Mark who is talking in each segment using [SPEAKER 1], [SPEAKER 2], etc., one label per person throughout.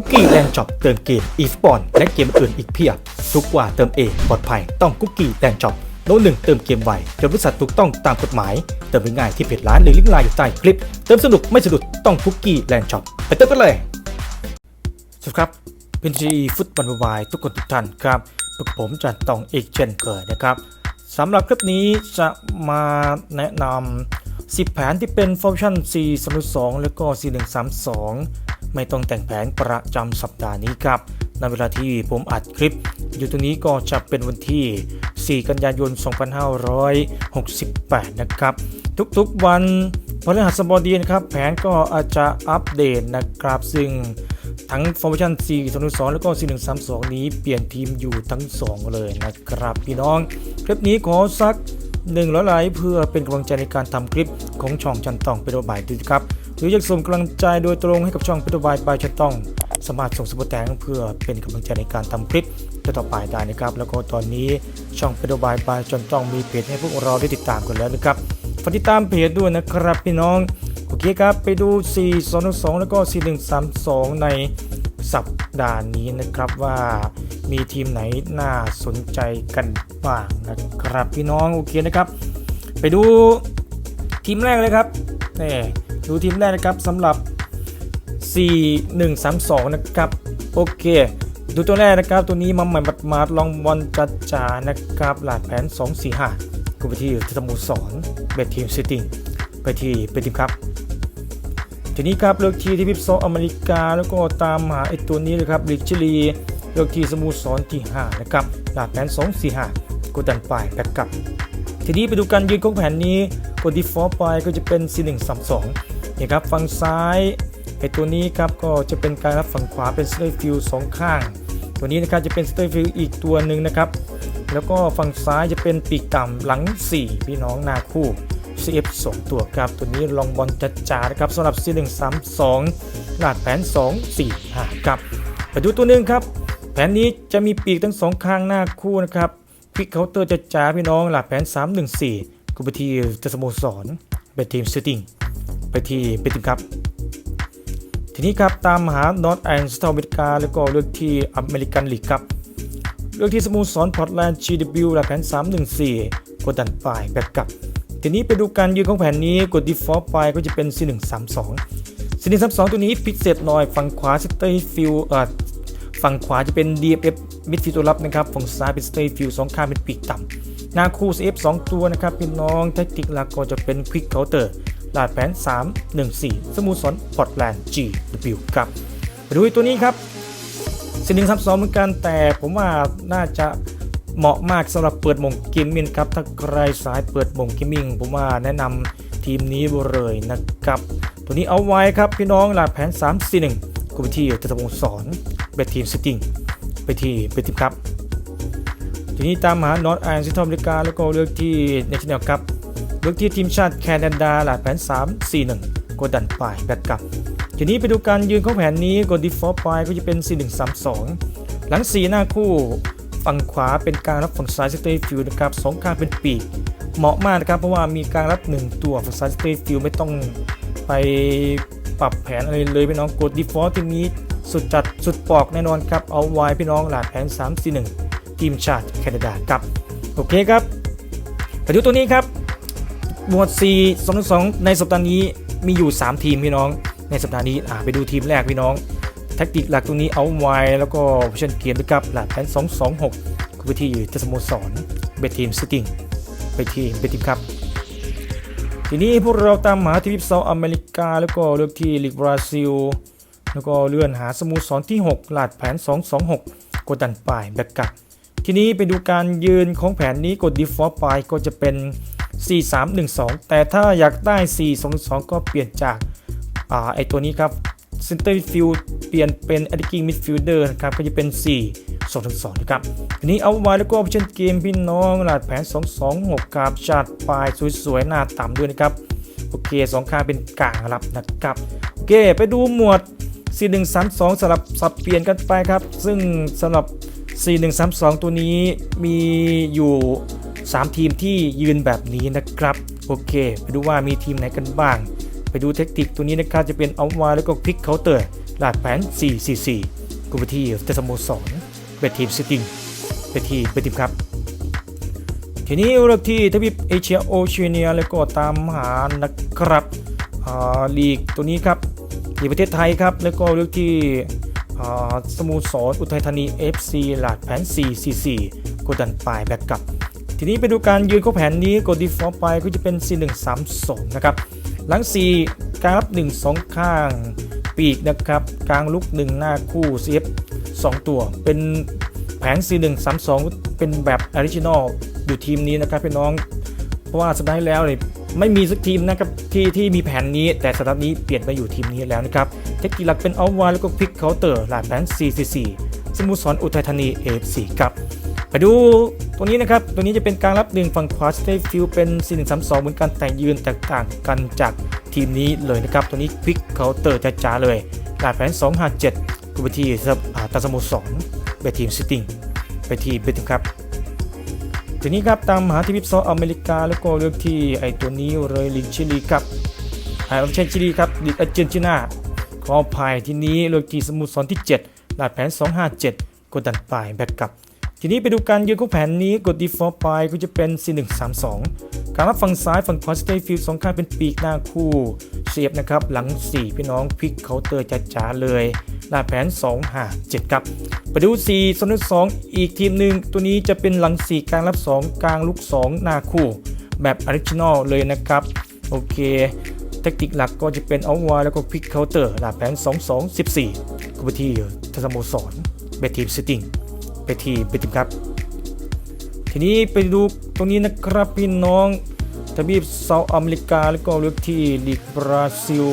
[SPEAKER 1] คุกกี้แลนด์ช็อปเติมเกมอีสปอนและเกมอื่นอีกเพียบ ทุกกว่าเติมเองปลอดภัยต้องคุกกี้แลนด์ช็อปโน้ตหนึ่งเติมเกมไวจนบริษัทถูกต้องตามกฎหมาย เติมง่ายที่เพจร้านหรือลิงก์ไลน์อยู่ใต้คลิป เติมสนุกไม่สะดุดต้องคุกกี้แลนด์ช็อปไปเติมกันเลยสวัสดีครับเป็นทีฟุตบอลวายทุกคนทุกท่านครับพวกผมจันตองเอกเช่นเคยนะครับสำหรับคลิปนี้จะมาแนะนำ10 แผนที่เป็นฟังก์ชัน4 3 2แล้วก็4 1 3 2 ไม่ต้องแต่งแผนประจำสัปดาห์นี้ครับในเวลาที่ผมอัดคลิป อยู่ตรงนี้ก็จะเป็นวันที่ 4 กันยายน 2568 นะครับ ทุกๆวันพฤหัสบดีนะครับ แผนก็อาจจะอัปเดตนะครับ ซึ่งทั้งฟอร์มชัน4 2 2แล้วก็ 4 1 3 2 นี้เปลี่ยนทีมอยู่ทั้ง 2 เลยนะครับ พี่น้อง คลิปนี้ขอสัก1ร้อยไลค์เพื่อเป็นกำลังใจในการทำคลิปของช่องจันตองเป็นตัวบายด้วยครับ หรืออยากส่งกำลังใจโดยตรงให้กับช่องเป็นตัวบายบายจันตอง สามารถส่งสมุดแตงเพื่อเป็นกำลังใจในการทำคลิปต่อไปได้นะครับ แล้วก็ตอนนี้ช่องเป็นตัวบายบายจันตองมีเพจให้พวกเราได้ติดตามกันแล้วนะครับฝากติดตามเพจด้วยนะครับพี่น้องโอเคครับไปดู 4 2 2 แล้วก็ 4 1 3 2 ในสัปดาห์นี้นะครับว่ามีทีมไหนน่าสนใจกันบ้างนะครับพี่น้องโอเคนะครับ ไปดูทีมแรกเลยครับนี่ ดูทีมแรกนะครับสำหรับ 4 1 3 2 นะครับ โอเค ดูตัวแรกนะครับ ตัวนี้มาใหม่บัดมาดลองบอลจัดจานะครับ หลาดแผน 2 4 5กูไปที่สโมสรเบททีมซิตี้ไปที่เป็นทีมครับทีนี้ครับเลือกทีที่พิพซออเมริกาแล้วก็ตามหาไอตัวนี้เลยครับลิกชิลีเลือกทีสโมุสรที่ 5 นะครับ หลาดแผน 2 4 5กดดันไปแบ็กกลับทีนี้ไปดูการยืนของแผนนี้กดดีฟอลต์ไปก็จะเป็น4 1 3 2 นี่ครับฝั่งซ้ายไอตัวนี้ครับก็จะเป็นการรับฝั่งขวาเป็นสเตอร์ฟิลสองข้าง ตัวนี้นะครับจะเป็นสเตอร์ฟิลอีกตัวหนึ่งนะครับแล้วก็ฝั่งซ้ายจะเป็นปีกต่ำหลัง 4 พี่น้องหนาคู่ CF 2ตัวครับ ตัวนี้ลองบอลจัดจานะครับสำหรับ C132 ลาดแผน 2 4 5ครับไปดูตัวหนึ่งครับ แผนนี้จะมีปีกทั้งสองข้างหน้าคู่นะครับควิกเคาน์เตอร์จัดจาพี่น้องหลาดแผน 314กูไปที่เจสโมสรไปทีมสติง ไปที่เป็นทีมครับ ทีนี้ครับตามหานอตแอนด์สตอเมริกา แล้วก็เลือกที่อเมริกันลีกครับ เลือกที่สโมสรพอร์ตแลนด์ GW หลักแผน 314 กดดันฝ่ายแบกกลับ ทีนี้ไปดูการยืนของแผนนี้กด default ไปก็จะเป็น C132 C132 ตัวนี้พิเศษหน่อยฝั่งขวาสเตย์ฟิลเอ่อฝั่งขวาจะเป็น DFF มิดฟิลตัวรับนะครับ ฝั่งซ้ายเป็นสเตย์ฟิลสองข้างเป็นปีกต่ำหน้าคู่ CF 2 ตัวนะครับพี่น้องแทคติกหลักก็จะเป็น Quick Counter ลาดแผน 314 สโมุสรพอร์ตแลนด์ GW ครับไปดูตัวนี้ครับสิ่งหนึ่งซับซ้อนเหมือนกันแต่ผมว่าน่าจะเหมาะมากสำหรับเปิดมงเกมมิ่งครับถ้าใครสายเปิดมงเกมมิ่งผมว่าแนะนำทีมนี้เลยนะครับ ตัวนี้เอาไว้ครับพี่น้องหลักแผน 3 4 1กูไปที่ตะวงสอนเบททีมสติงไปที่เบททีมครับทีนี้ตามหานอตไอร์ซิทอเมริกาแล้วก็เลือกที่เนชั่นแนลครับ ลือกที่ทีมชาติแคนาดาหลักแผน 3 4 1กดดันไปแบ็กกลับ ทีนี้ไปดูการยืนของแผนนี้กด default ไปก็จะเป็น 4132 หลัง 4 หน้าคู่ ฝั่งขวาเป็นการรับฝั่งซ้าย stay field นะครับสองข้างเป็นปีกเหมาะมากนะครับเพราะว่ามีการรับ 1 ตัวฝั่งซ้าย stay field ไม่ต้องไปปรับแผนอะไรเลยพี่น้องกด default ทีนี้สุดจัดสุดปอกแน่นอนครับเอาไว้พี่น้องหลาดแผน 341 ทีมชาติแคนาดาครับ โอเคครับไปดูตัวนี้ครับ หมวด4 2 2 ในสัปดาห์นี้มีอยู่ 3 ทีมพี่น้อง ในสัปดาห์นี้อ่าไปดูทีมแรกพี่น้อง แท็กติกหลักตรงนี้เอาไว้แล้วก็โพชั่นเกมด้วยครับหลักแผน 2 2 6 คือไปที่เทสโมสรเบททีมสติงไปที่เบททีมครับ ทีนี้พวกเราตามหาทีมเซาอเมริกา แล้วก็เลือกที่ลีกบราซิล แล้วก็เลื่อนหาสโมสรที่ 6 หลาดแผน 226กดดันปลายแบกกับทีนี้ไปดูการยืนของแผนนี้กด default ไปก็จะเป็น 4312 แต่ถ้าอยากได้ 422 ก็เปลี่ยนจากอ่าไอตัวนี้ครับ center field เปลี่ยนเป็น attacking midfielder นะครับก็จะเป็น 4 2 2นะครับทีนี้เอาไว้แล้วก็ option เกมพี่น้องหลาดแผน 226ครับชาร์จปลายสวยๆ หน้าต่ำด้วยนะครับ โอเคสองข้างเป็นกลางรับนะครับ โอเค ไปดูหมวด 4132สลับสับเปลี่ยนกันไปครับ ซึ่งสำหรับ 4132 ตัวนี้มีอยู่ 3 ทีมที่ยืนแบบนี้นะครับ โอเค ไปดูว่ามีทีมไหนกันบ้าง ไปดูเทคนิคตัวนี้นะครับจะเป็นเอาวาแล้วก็คลิกเคาน์เตอร์ลาดแผน 444กุมภที่เตสโมสรเบททีมซิติงเบททีมเบททีมครับ ทีนี้เริ่มที่ทวีปเอเชียโอเชียเนียแล้วก็ตามหานะครับอ่าลีกตัวนี้ครับลีกประเทศไทยครับ แล้วก็เลือกที่อ่าสโมุสรอุทัยธานี FC หลาดแผน 444กดดันปลายแบ็กกลับ ทีนี้ไปดูการยืนเข้าแผนนี้กดดีฟอลต์ไปก็จะเป็น4132นะครับหลัง 4กราฟ1 2 ข้างปีกนะครับกลางลุก 1 หน้าคู่ CF 2 ตัว เป็นแผน4132 เป็นแบบออริจินอลอยู่ทีมนี้นะครับพี่น้อง เพราะว่าสัปดาห์แล้วเนี่ยไม่มีสักทีมนะครับที่ที่มีแผนนี้แต่สัปดาห์นี้เปลี่ยนมาอยู่ทีมนี้แล้วนะครับเทคนิคหลักเป็นเอาวาแล้วก็พลิกเคาน์เตอร์หลาดแผน 444สโมุสรอุทัยธานี AFC ครับ ไปดูตัวนี้นะครับ ตัวนี้จะเป็นการรับหนึ่งฝั่งขวาสเตฟิลเป็น4132 เหมือนกันแต่ยืนแตกต่างกันจากทีมนี้เลยนะครับ ตัวนี้ควิกเคาน์เตอร์จ้าๆเลยหลาดแผน 257กุบทีตาสมุสรเบทีมซิติ้งไปทีมเบทีมครับทีนี้ครับตามหาที่พิพซออเมริกาแล้วก็เลือกที่ไอตัวนี้เลยลิงชิลีครับไอ้ไม่ใช่ชิลีครับลิงอาร์เจนตินาขออภัยทีนี้เลือกที่สมุทรสอนที่7ลาดแผน 257กดดันปลายแบ็กกลับ ทีนี้ไปดูการยืนของแผนนี้กด default ไปก็จะเป็น4132การรับฝั่งซ้ายฝั่งขวาสเตย์ฟิลสองข้างเป็นปีกหน้าคู่เสียบนะครับ หลัง 4 พี่น้องพลิกเคาน์เตอร์จ๋าๆเลยลาแผน 2 5 7 ครับ ไปดู4โซน2อีกทีมหนึ่งตัวนี้จะเป็นหลัง 4 กลางรับ 2 กลางลุก 2 หน้าคู่ แบบออริจินอลเลยนะครับ โอเคเทคนิคหลักก็จะเป็นเอาวาแล้วก็พลิกเคาน์เตอร์ลาแผน 2 2 14กุบทีทัศโมสรเบทีมซิติ้ง ไปทีไปทีมครับ ทีนี้ไปดูตรงนี้นะครับพี่น้องทวีปเซาอเมริกาแล้วก็เลือกที่ลีกบราซิล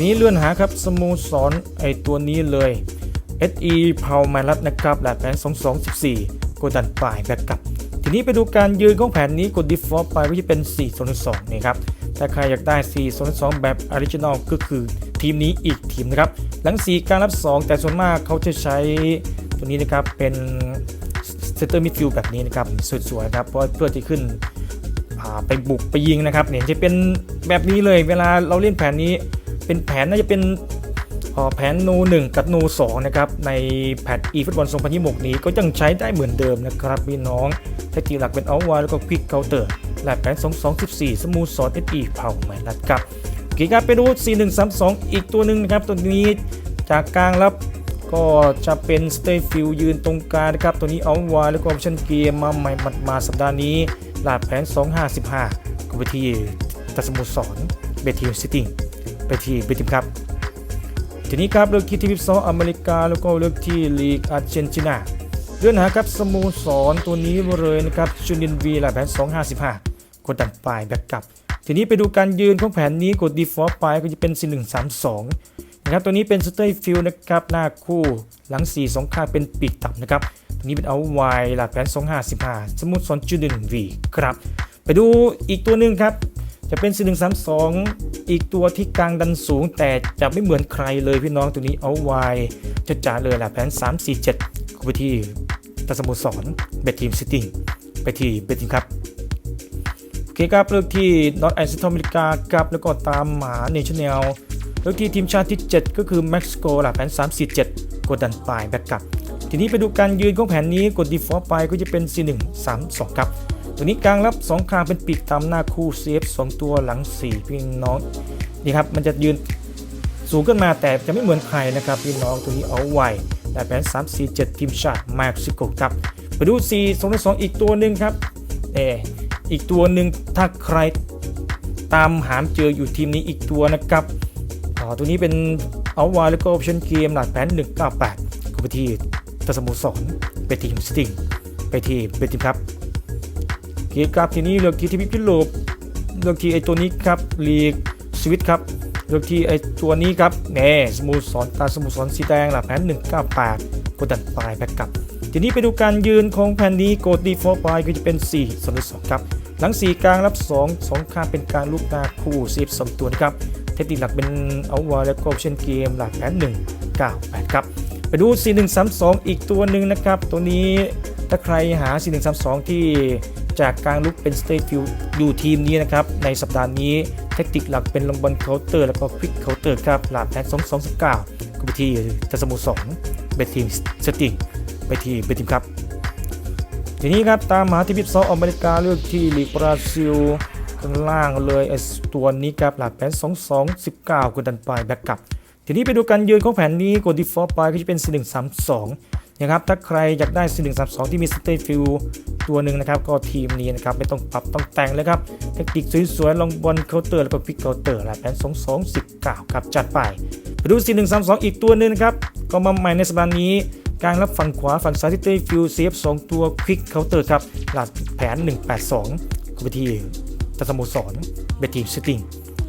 [SPEAKER 1] นี้เลื่อนหาครับสโมสรไอตัวนี้เลย SE เพามารัตนะครับหลาดแผน 2214กดดันปลายแบ็กกลับ ทีนี้ไปดูการยืนของแผนนี้กด default ไปก็จะเป็น4 2 2นี่ครับถ้าใครอยากได้4 2 2แบบออริจินอลก็คือทีมนี้อีกทีมนะครับ หลัง 4 การรับ 2 แต่ส่วนมากเขาจะใช้ ตัวนี้นะครับเป็นเซนเตอร์มิดฟิลด์แบบนี้นะครับสวยๆครับเพราะเพื่อที่ขึ้นไปบุกไปยิงนะครับเนี่ยจะเป็นแบบนี้เลยเวลาเราเล่นแผนนี้ เป็นแผนน่าจะเป็นแผนโน1กับโน2นะครับในแพทอีฟุตบอล2026นี้ก็ยังใช้ได้เหมือนเดิมนะครับพี่น้องเทคนิคหลักเป็นเอาวาแล้วก็ควิกเคาน์เตอร์และแผน 2214 สมูทซอเอสอีเผาไม่รัดครับโอเคครับไปดู 4132 อีกตัวหนึ่งนะครับตัวนี้จากกลางรับ ก็จะเป็นสเตฟิลยืนตรงกลางนะครับ ตัวนี้เอาวาแล้วก็ออปชั่นเกมมาใหม่มามาสัปดาห์นี้หลาดแผน 255ก็ไปที่ตัดสมุสรเบทีมซิติ้งไปที่เบทีมครับ ทีนี้ครับเลือกที่ทีมซออเมริกาแล้วก็เลือกที่ลีกอาร์เจนตินาเลื่อนหาครับสโมสรตัวนี้เลยนะครับจูนินวีหลาดแผน 255กดดันปลายแบ็กกลับทีนี้ไปดูการยืนของแผนนี้กด default ไปก็จะเป็น 4132 นะครับตัวนี้เป็นสเตย์ฟิลนะครับหน้าคู่หลัง 4 2 ข้างเป็นปีกต่ำนะครับตัวนี้เป็นเอาไวหลาแผน 255สมุทรสอนจูนินวีครับ ไปดูอีกตัวหนึ่งครับ จะเป็น4132 อีกตัวที่กลางดันสูง แต่จะไม่เหมือนใครเลยพี่น้องตัวนี้เอาไว้จะจ่าเลยหละแผน 347เข้าไปที่ตัสโมสรเบททีมซิติ้ไปที่เบททีมครับโอเคครับเลือกที่นอตแอนซิทอเมริกาครับแล้วก็ตามหมาเนชั่นแนล เลือกที่ทีมชาติที่ 7 ก็คือเม็กซิโกหลักแผน 347 กดดันปลายแบ็กกลับ ทีนี้ไปดูการยืนของแผนนี้กด default ไปก็จะเป็น4132 ครับ ตัวนี้กลางรับ2ข้างเป็นปีกตามหน้าคู่เซฟ2ตัวหลัง 4 พี่น้องนี่ครับมันจะยืนสูงขึ้นมาแต่จะไม่เหมือนใครนะครับพี่น้องตัวนี้เอาไว้แต่แผน 347 ทีมชาติเม็กซิโกครับไปดู 4 2 2 อีกตัวหนึ่งครับเอออีกตัวหนึ่งถ้าใครตามหามเจออยู่ทีมนี้อีกตัวนะครับ ตัวนี้เป็นเอาไว้แล้วก็ออปชั่นเกมหลักแผน198ก็ไปที่ตัสโมสรไปทีมสติงไปที่เบทีมครับโอเคครับทีนี้เลือกที่ที่พิพิโลบเลือกที่ไอตัวนี้ครับลีกสวิตครับเลือกที่ไอตัวนี้ครับแน่สมุสรตาสมุสรสีแดงหลักแผน198กดดันปลายแบ็กกลับทีนี้ไปดูการยืนของแผ่นนี้กดดีฟอร์ปลายก็จะเป็น4 2 2ครับหลัง 4 กลางรับ 2 2 ข้างเป็นการลูกนาคู่ซีฟสองตัวนะครับ คนิคหลักเป็นเอาวาแล้วก็เช่นเกมหลักแผน1 9 8 ครับ ไปดู 4132 อีกตัวหนึ่งนะครับ ตัวนี้ถ้าใครหา 4132 ที่จากกลางลุกเป็นสเตทฟิลดูทีมนี้นะครับ ในสัปดาห์นี้แทคติกหลักเป็นลงบอลเคาน์เตอร์แล้วก็ควิกเคาน์เตอร์ครับหลาดแพ็ก2 2 9ก็ไปที่ทัสโมสรเบทีมสติงไปที่เบทีมครับทีนี้ครับตามหาที่พิพซออเมริกาเลือกที่ลีกบราซิล ข้างล่างเลยไอ้ตัวนี้ครับหลักแผน2 2 19คือดันไปแบ็กกลับ ทีนี้ไปดูการยืนของแผนนี้กดดีฟอลต์ไปก็จะเป็น 4 1 3 2นะครับถ้าใครอยากได้ 4 1 3 2 ที่มีสเตฟิลตัวหนึ่งนะครับก็ทีมนี้นะครับไม่ต้องปรับต้องแต่งเลยครับเทคนิคสวยๆลองบอลเคาน์เตอร์แล้วก็ควิกเคาน์เตอร์หลักแผน2 2 19ครับจัดไปไปดู 4 1 3 2 อีกตัวหนึ่งนะครับก็มาใหม่ในสัปดาห์นี้กลางรับฝั่งขวาฝั่งซ้ายที่เต้ฟิวเซฟ2ตัวควิกเคาน์เตอร์ครับหลักแผน 182ก็ไปที่ ตัสโมสรเบทีมสติง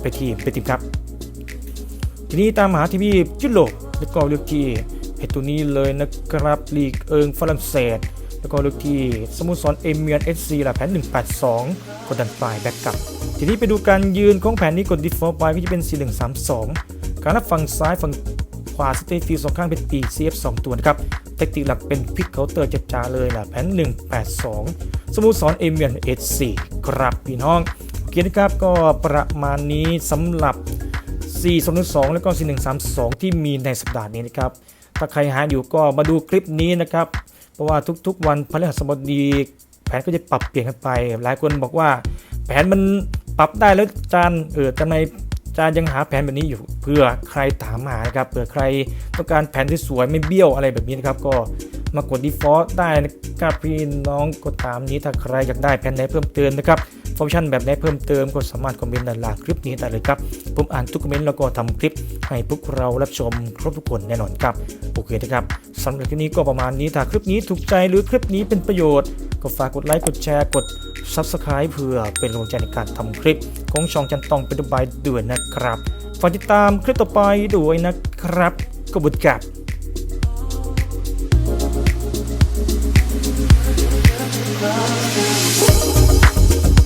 [SPEAKER 1] ไปทีมเบทีมครับ ทีนี้ตามหาทีวียุโรปแล้วก็เลือกที่เพจตัวนี้เลยนะครับลีกเอิงฝรั่งเศส แล้วก็เลือกที่สโมสรเอเมียนเอสซีหลักแผน 182 กดดันปลายแบ็กกลับ ทีนี้ไปดูการยืนของแผนนี้กด default ไปก็จะเป็น 4132 การรับฝั่งซ้ายฝั่งขวาสเตฟิลสองข้างเป็นปี CF 2 ตัวนะครับ เทคนิคหลักเป็นพิกเคาน์เตอร์จ๋าเลยล่ะแผน182 สโมุทรสรเอเมียนเอสซีครับพี่น้องโอเคนะครับก็ประมาณนี้สำหรับ4 2แล้วก็ 4 1 3 2 ที่มีในสัปดาห์นี้นะครับ ถ้าใครหาอยู่ก็มาดูคลิปนี้นะครับ เพราะว่าทุกๆ วันพฤหัสบดีแผนก็จะปรับเปลี่ยนกันไป หลายคนบอกว่า แผนมันปรับได้แล้วจานเออทำไม จารยังหาแผนแบบนี้อยู่เพื่อใครถามหานะครับเผื่อใครต้องการแผนที่สวยไม่เบี้ยวอะไรแบบนี้นะครับก็มากด default ได้นะครับพี่น้องก็ตามนี้ถ้าใครอยากได้แผนไหนเพิ่มเติมนะครับ ฟังก์ชันแบบไหนเพิ่มเติมก็สามารถคอมเมนต์ด้านล่างคลิปนี้ได้เลยครับ ผมอ่านทุกคอมเมนต์แล้วก็ทำคลิปให้พวกเรารับชมครบทุกคนแน่นอนครับ โอเคนะครับสำหรับคลิปนี้ก็ประมาณนี้ถ้าคลิปนี้ถูกใจหรือคลิปนี้เป็นประโยชน์ ก็ฝากกดไลค์กดแชร์กด Subscribe เพื่อเป็นกำลังใจในการทำคลิป ของช่องจันตองเป็นดูบายด้วยนะครับฝากติดตามคลิปต่อไปด้วยนะครับกบฏกับ